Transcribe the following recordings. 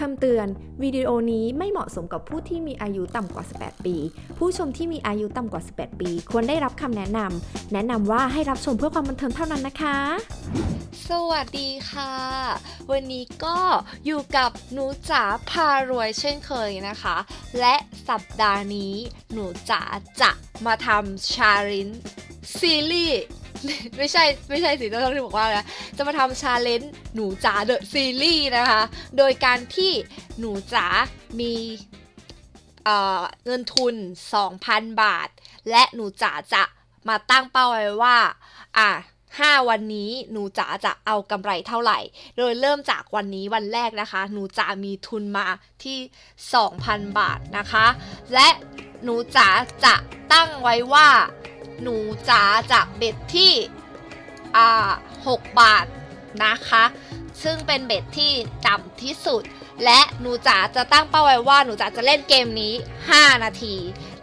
คำเตือน วิดีโอนี้ไม่เหมาะสมกับผู้ที่มีอายุต่ำกว่า 18 ปี ผู้ชมที่มีอายุต่ำกว่า 18 ปี ควรได้รับคำแนะนำแนะนำว่าให้รับชมเพื่อความบันเทิงเท่านั้นนะคะ สวัสดีค่ะ วันนี้ก็อยู่กับหนูจ๋าพารวยเช่นเคยนะคะ และสัปดาห์นี้หนูจ๋าจะมาทำชารินซีรีส์ ไม่ใช่ไม่ใช่สิต้องที่บอกว่านะจะมาทำชาเลนจ์หนูจ๋าเดอะซีรีส์นะคะ โดยการที่หนูจ๋ามีเเงินทุน 2,000 บาท และหนูจ๋าจะมาตั้งเป้าไว้ว่า อะ5วันนี้หนูจ๋าจะเอากำไรเท่าไหร่ โดยเริ่มจากวันนี้วันแรกนะคะ หนูจ๋ามีทุนมาที่ 2,000 บาทนะคะ และหนูจ๋าจะตั้งไว้ว่า หนูจ๋าจะเบ็ดที่อ่า6บาทนะคะ ซึ่งเป็นเบ็ดที่ต่ำที่สุด และหนูจ๋าจะตั้งเป้าไว้ว่าหนูจ๋าจะเล่นเกมนี้ 5 นาที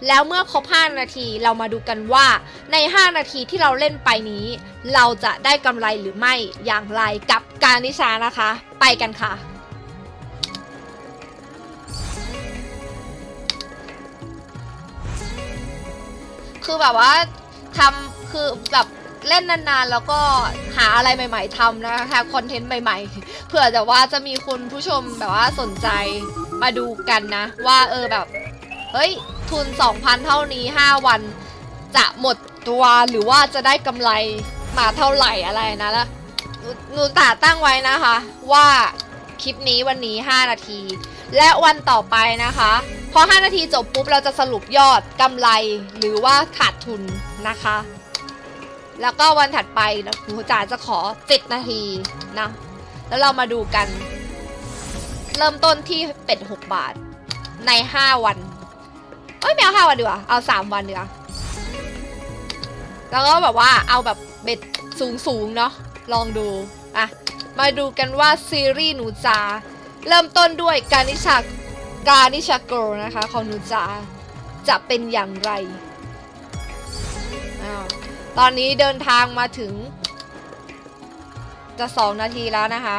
แล้วเมื่อครบ 5 นาทีเรามาดูกันว่าใน 5 นาทีที่เราเล่นไปนี้ เราจะได้กำไรหรือไม่อย่างไรกับการนิชานะคะ ไปกันค่ะคือแบบว่า ทำคือแบบเล่นนานๆ แล้วก็หาอะไรใหม่ ๆทำนะคะคอนเทนต์ใหม่ ๆ เผื่อแต่ว่าจะมีคุณผู้ชมแบบว่าสนใจมาดูกันนะ ว่าเออแบบ เฮ้ย ทุน 2,000 เท่านี้ 5 วัน จะหมดตัวหรือว่าจะได้กำไรมาเท่าไหร่อะไรนะแล้วหนูหนูตาตั้งไว้นะคะ ว่าคลิปนี้วันนี้ 5 นาที และวันต่อไปนะคะ พอ 5 นาทีจบปุ๊บเราจะสรุปยอดกำไรหรือว่าขาดทุน นะคะ แล้วก็วันถัดไปหนูจ๋าจะขอ 7 นาทีนะ แล้วเรามาดูกัน เริ่มต้นที่เป็ด 6 บาท ใน 5 วัน เอ้ยไม่เอา5วันดีกว่า เอา 3 วันดีกว่า แล้วก็แบบว่าเอาแบบเบ็ดสูงๆเนาะ ลองดู อะ มาดูกันว่าซีรีส์หนูจาเริ่มต้นด้วยการนิชาการนิชาโกรนะคะของหนูจาจะเป็นอย่างไร อ้าวตอนนี้เดินทางมาถึง จะสองนาทีแล้วนะคะ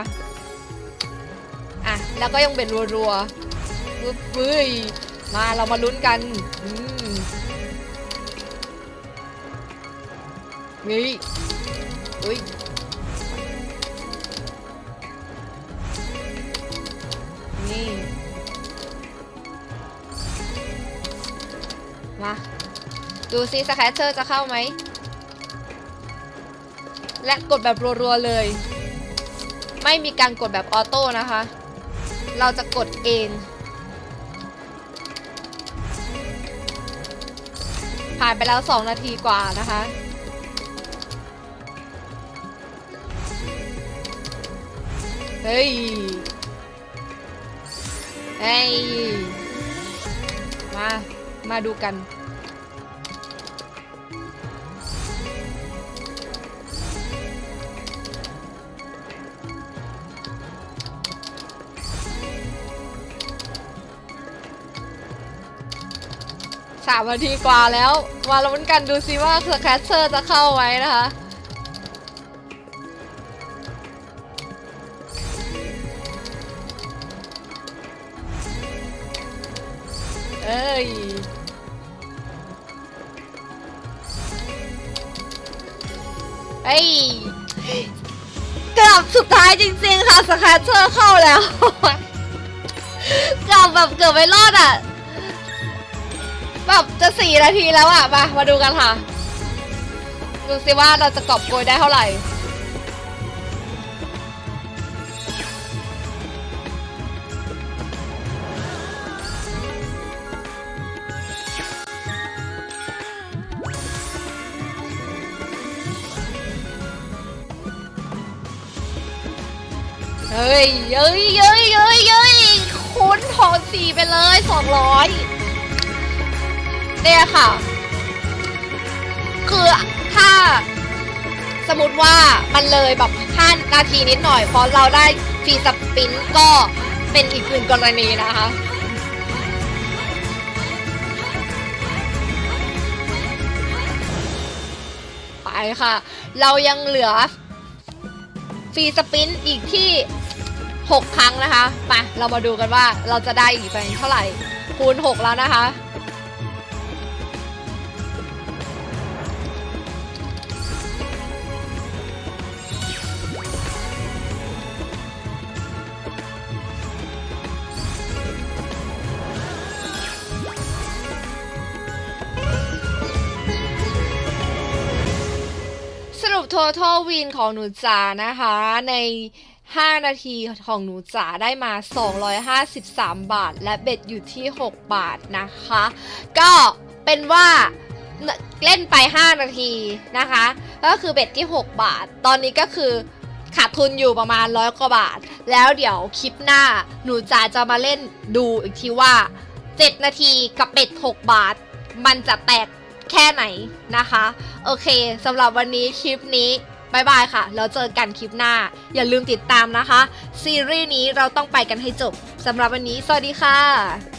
อะ แล้วก็ยังเป็นรัวๆปึ๊บเฮ้ยมาเรามาลุ้นกันอืมนี่อุ้ย ดูซิสแครเชอร์จะเข้าไหม และกดแบบรัวๆเลย ไม่มีการกดแบบออโต้นะคะ เราจะกดเองผ่านไปแล้ว 2 นาทีกว่านะคะ เฮ้ย เฮ้ย มา มาดูกัน สามนาทีกว่าแล้ว มาลุ้นกันดูซิว่าสแคชเชอร์จะเข้าไหมนะคะเอ้ยเอ้ยกือบสุดท้ายจริงๆค่ะสแคชเชอร์เข้าแล้วกือบแบบเกือบไม่รอดอะ แบบจะสี่นาทีแล้วอะ มา มาดูกันค่ะ ดูสิว่าเราจะกอบโกยได้เท่าไหร่ เฮ้ยเย้ยเย้ยเย้ยเย้ยคูณถอนสี่ไปเลยสองร้อย เนี่ยค่ะ คือถ้าสมมติว่ามันเลยแบบ5นาทีนิดหน่อย เพราะเราได้ฟรีสปินก็เป็นอีกหนึ่งกรณีนะคะไปค่ะ เรายังเหลือฟรีสปินอีกที่ 6 ครั้งนะคะไปเรามาดูกันว่าเราจะได้อีกเป็นเท่าไหร่คูณ 6 แล้วนะคะ สรุป total win ของหนูจ๋านะคะใน 5 นาทีของหนูจ๋าได้มา 253 บาท และเบ็ดอยู่ที่ 6 บาทนะคะ ก็เป็นว่าเล่นไป 5 นาทีนะคะ ก็คือเบ็ดที่ 6 บาท ตอนนี้ก็คือขาดทุนอยู่ประมาณร้อยกว่าบาท แล้วเดี๋ยวคลิปหน้าหนูจ๋าจะมาเล่นดูอีกทีว่า 7 นาทีกับเบ็ด 6 บาท มันจะแตก แค่ไหนนะคะ โอเคสำหรับวันนี้คลิปนี้บายบายค่ะ แล้วเจอกันคลิปหน้า อย่าลืมติดตามนะคะ ซีรีส์นี้เราต้องไปกันให้จบสำหรับวันนี้ สวัสดีค่ะ